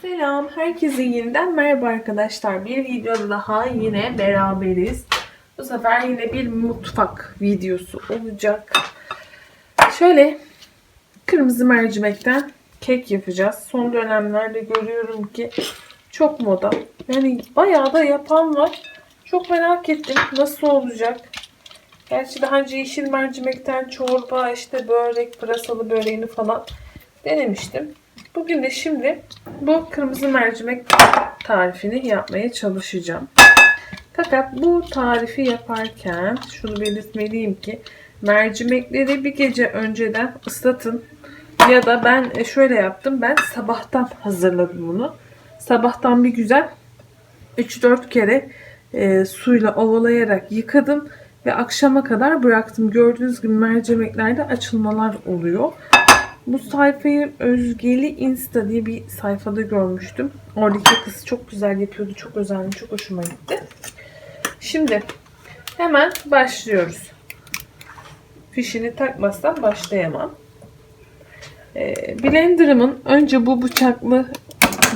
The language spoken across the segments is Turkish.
Selam, herkese yeniden merhaba arkadaşlar. Bir videoda daha yine beraberiz. Bu sefer yine bir mutfak videosu olacak. Şöyle kırmızı mercimekten kek yapacağız. Son dönemlerde görüyorum ki çok moda. Yani bayağı da yapan var. Çok merak ettim nasıl olacak. Gerçi daha önce yeşil mercimekten çorba, işte börek, pırasalı böreğini falan denemiştim. Bugün de şimdi bu kırmızı mercimek tarifini yapmaya çalışacağım. Fakat bu tarifi yaparken şunu belirtmeliyim ki mercimekleri bir gece önceden ıslatın. Ya da ben şöyle yaptım. Ben sabahtan hazırladım bunu. Sabahtan bir güzel 3-4 kere e, suyla ovalayarak yıkadım ve akşama kadar bıraktım. Gördüğünüz gibi mercimeklerde açılmalar oluyor. Bu sayfayı Özgeli Insta diye bir sayfada görmüştüm. Oradaki kız çok güzel yapıyordu. Çok özenli, çok hoşuma gitti. Şimdi hemen başlıyoruz. Fişini takmazsam başlayamam. Ee, blenderımın önce bu bıçaklı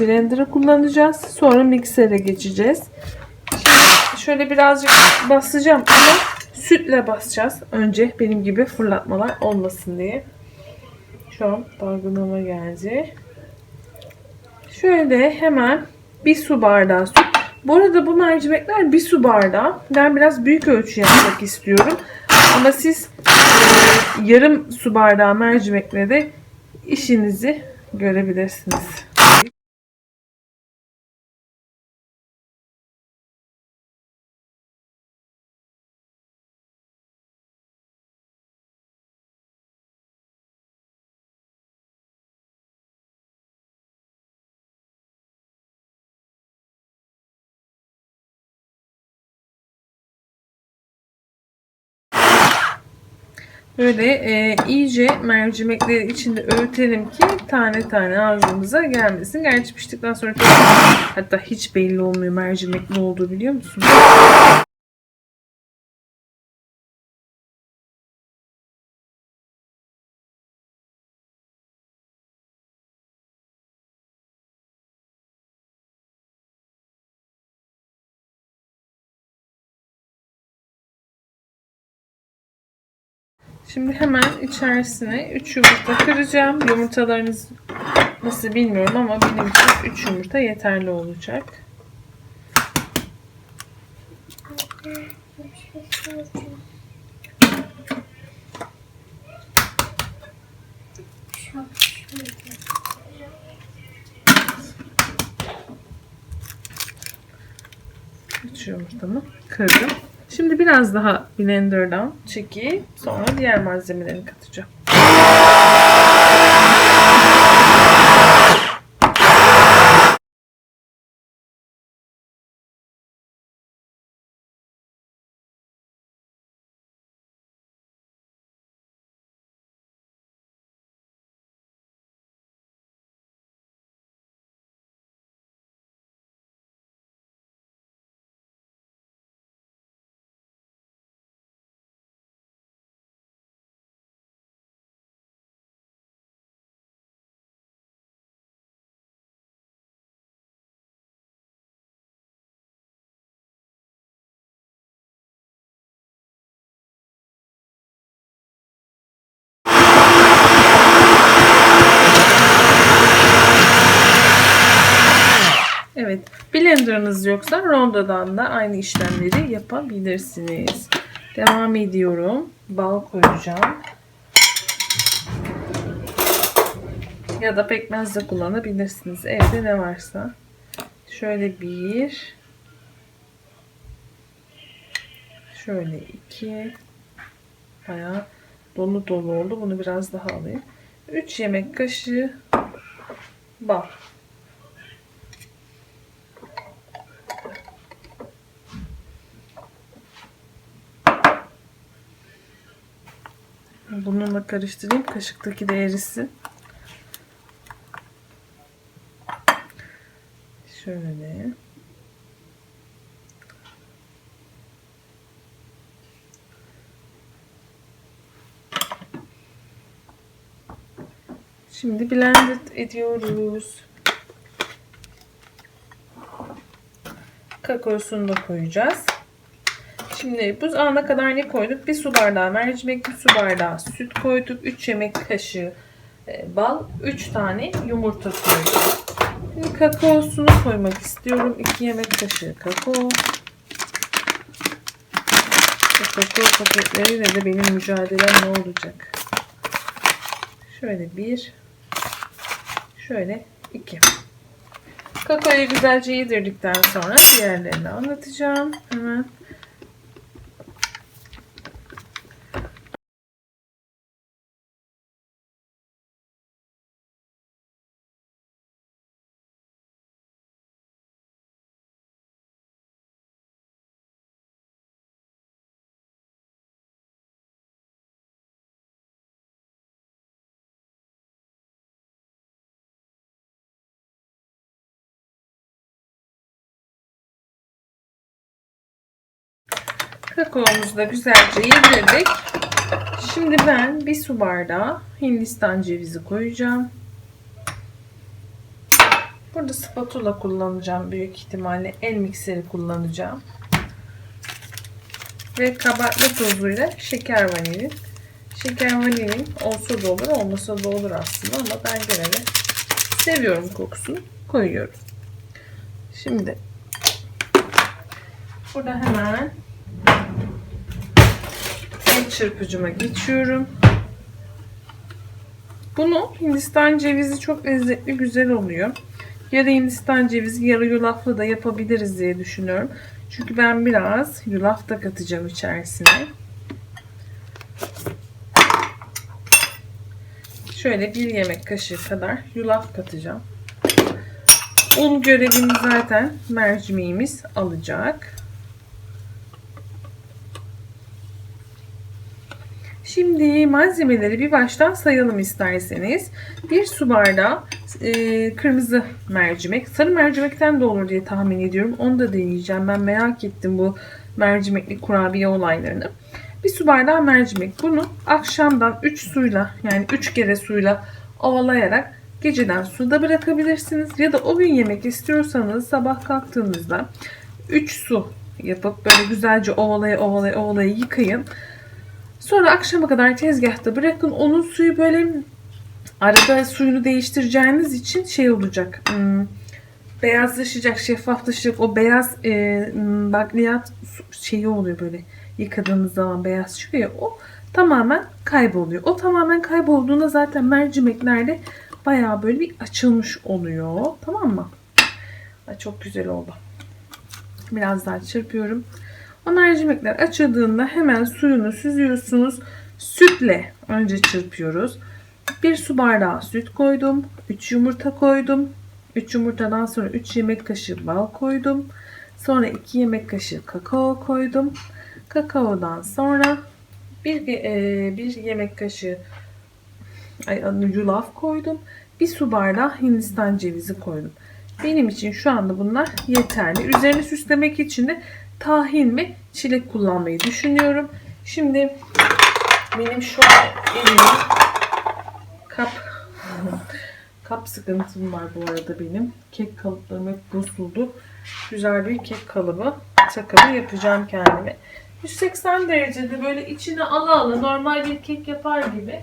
blender'ı kullanacağız. Sonra miksere geçeceğiz. Şimdi şöyle birazcık basacağım ama sütle basacağız. Önce benim gibi fırlatmalar olmasın diye. Şu an dalgınlama geldi. Şöyle hemen bir su bardağı süt. Bu arada bu mercimekler bir su bardağı. Ben biraz büyük ölçü yapmak istiyorum. Ama siz e, yarım su bardağı mercimekle de işinizi görebilirsiniz. Böyle e, iyice mercimekleri içinde öğütelim ki tane tane ağzımıza gelmesin. Gerçi piştikten sonra hatta hiç belli olmuyor mercimek ne olduğu biliyor musun? Şimdi hemen içerisine 3 yumurta kıracağım. Yumurtalarınız nasıl bilmiyorum ama benim için 3 yumurta yeterli olacak. Üç yumurtamı kırdım. Şimdi biraz daha blenderdan çekip sonra diğer malzemelerini katacağım. Evet, blenderınız yoksa rondodan da aynı işlemleri yapabilirsiniz. Devam ediyorum. Bal koyacağım. Ya da pekmez de kullanabilirsiniz. Evde ne varsa. Şöyle bir. Şöyle iki. Bayağı dolu dolu oldu. Bunu biraz daha alayım. 3 yemek kaşığı bal. Bununla karıştırayım. Kaşıktaki de erisin. Şöyle. Şimdi blend ediyoruz. Kakaosunu da koyacağız. Şimdi bu ana kadar ne koyduk? Bir su bardağı mercimek, bir su bardağı süt koyduk. 3 yemek kaşığı e, bal, 3 tane yumurta koyduk. Şimdi kakaosunu koymak istiyorum. 2 yemek kaşığı kakao. Kakao paketleriyle de benim mücadelem ne olacak? Şöyle bir, şöyle iki. Kakaoyu güzelce yedirdikten sonra diğerlerini anlatacağım. Hemen. Kakaomuzu da güzelce yedirdik. Şimdi ben bir su bardağı Hindistan cevizi koyacağım. Burada spatula kullanacağım büyük ihtimalle. El mikseri kullanacağım. Ve kabartma tozuyla şeker vanilin. Şeker vanilin olsa da olur olmasa da olur aslında ama ben gene de seviyorum kokusunu koyuyorum. Şimdi burada hemen el çırpıcıma geçiyorum. Bunu Hindistan cevizi çok lezzetli güzel oluyor. Yarı Hindistan cevizi yarı yulaflı da yapabiliriz diye düşünüyorum. Çünkü ben biraz yulaf da katacağım içerisine. Şöyle bir yemek kaşığı kadar yulaf katacağım. Un görevini zaten mercimeğimiz alacak. Şimdi malzemeleri bir baştan sayalım isterseniz. Bir su bardağı e, kırmızı mercimek. Sarı mercimekten de olur diye tahmin ediyorum. Onu da deneyeceğim. Ben merak ettim bu mercimekli kurabiye olaylarını. Bir su bardağı mercimek. Bunu akşamdan 3 suyla yani 3 kere suyla ovalayarak geceden suda bırakabilirsiniz. Ya da o gün yemek istiyorsanız sabah kalktığınızda 3 su yapıp böyle güzelce ovalaya ovalaya ovalaya yıkayın. Sonra akşama kadar tezgahta bırakın. Onun suyu böyle arada suyunu değiştireceğiniz için şey olacak. Hmm, beyazlaşacak, şeffaflaşacak. O beyaz e, hmm, bakliyat şeyi oluyor böyle yıkadığınız zaman beyaz çıkıyor ya, o tamamen kayboluyor. O tamamen kaybolduğunda zaten mercimeklerde bayağı böyle bir açılmış oluyor. Tamam mı? Ay, çok güzel oldu. Biraz daha çırpıyorum. O mercimekler açıldığında hemen suyunu süzüyorsunuz. Sütle önce çırpıyoruz. Bir su bardağı süt koydum. 3 yumurta koydum. 3 yumurtadan sonra 3 yemek kaşığı bal koydum. Sonra 2 yemek kaşığı kakao koydum. Kakaodan sonra bir, e, bir yemek kaşığı ay, yulaf koydum. Bir su bardağı Hindistan cevizi koydum. Benim için şu anda bunlar yeterli. Üzerini süslemek için de tahin ve çilek kullanmayı düşünüyorum. Şimdi benim şu an elimde kap kap sıkıntım var bu arada benim. Kek kalıplarım hep bozuldu. Güzel bir kek kalıbı takımı yapacağım kendime. 180 derecede böyle içine ala ala normal bir kek yapar gibi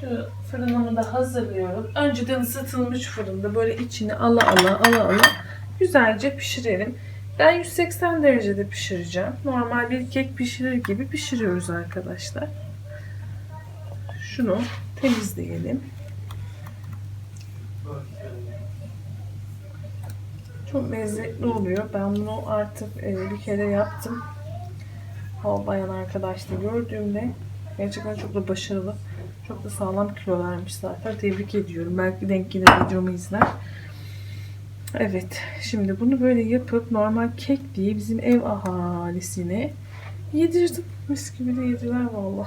şu fırınımı da hazırlıyorum. Önceden ısıtılmış fırında böyle içine ala ala ala ala güzelce pişirelim. Ben 180 derecede pişireceğim. Normal bir kek pişirir gibi pişiriyoruz arkadaşlar. Şunu temizleyelim. Çok lezzetli oluyor. Ben bunu artık e, bir kere yaptım. Hava bayan arkadaşla gördüğümde gerçekten çok da başarılı. Çok da sağlam kilo vermiş zaten. Tebrik ediyorum. Belki denk gelir videomu izler. Evet. Şimdi bunu böyle yapıp normal kek diye bizim ev ahalisine yedirdim. Mis gibi de yediler valla.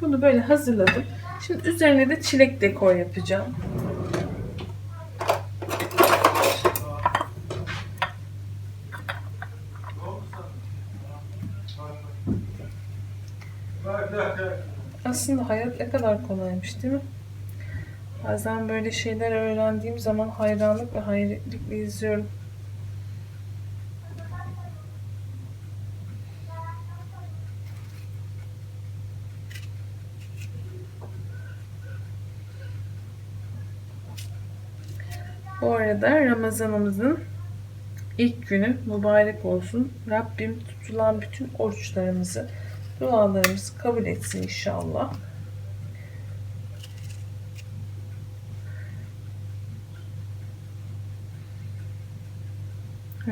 Bunu böyle hazırladım. Şimdi üzerine de çilek dekor yapacağım. Aslında hayat ne kadar kolaymış değil mi? Bazen böyle şeyler öğrendiğim zaman hayranlık ve hayretlikle izliyorum. Bu arada Ramazanımızın ilk günü mübarek olsun. Rabbim tutulan bütün oruçlarımızı, dualarımızı kabul etsin inşallah.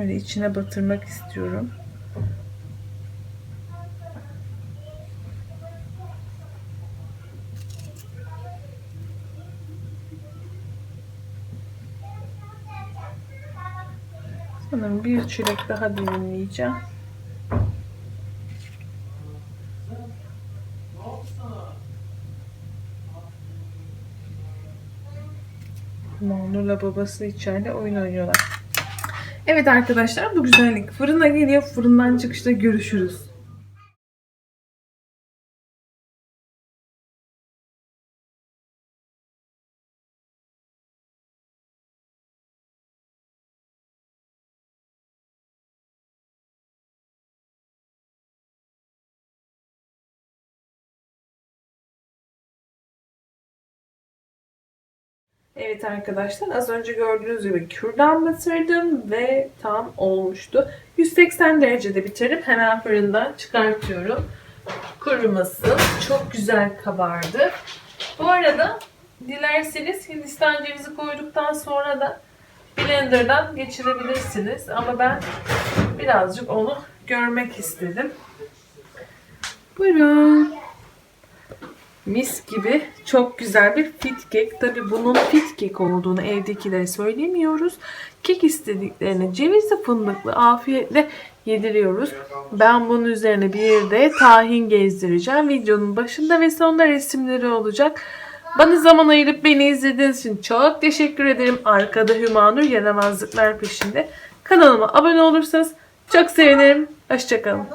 Öyle içine batırmak istiyorum. Sanırım bir çörek daha dilimleyeceğim. Babası içeride oyun oynuyorlar. Evet arkadaşlar bu güzellik fırına geliyor. Fırından çıkışta görüşürüz. Evet arkadaşlar az önce gördüğünüz gibi kürdan batırdım ve tam olmuştu. 180 derecede bitirip hemen fırından çıkartıyorum. Kurumasın. Çok güzel kabardı. Bu arada dilerseniz Hindistan cevizi koyduktan sonra da blenderdan geçirebilirsiniz. Ama ben birazcık onu görmek istedim. Buyurun. Mis gibi çok güzel bir fit kek. Tabi bunun fit kek olduğunu evdekilere söylemiyoruz. Kek istediklerini cevizli fındıklı afiyetle yediriyoruz. Ben bunun üzerine bir de tahin gezdireceğim. Videonun başında ve sonunda resimleri olacak. Bana zaman ayırıp beni izlediğiniz için çok teşekkür ederim. Arkada Hümanur yaramazlıklar peşinde. Kanalıma abone olursanız çok sevinirim. Hoşçakalın.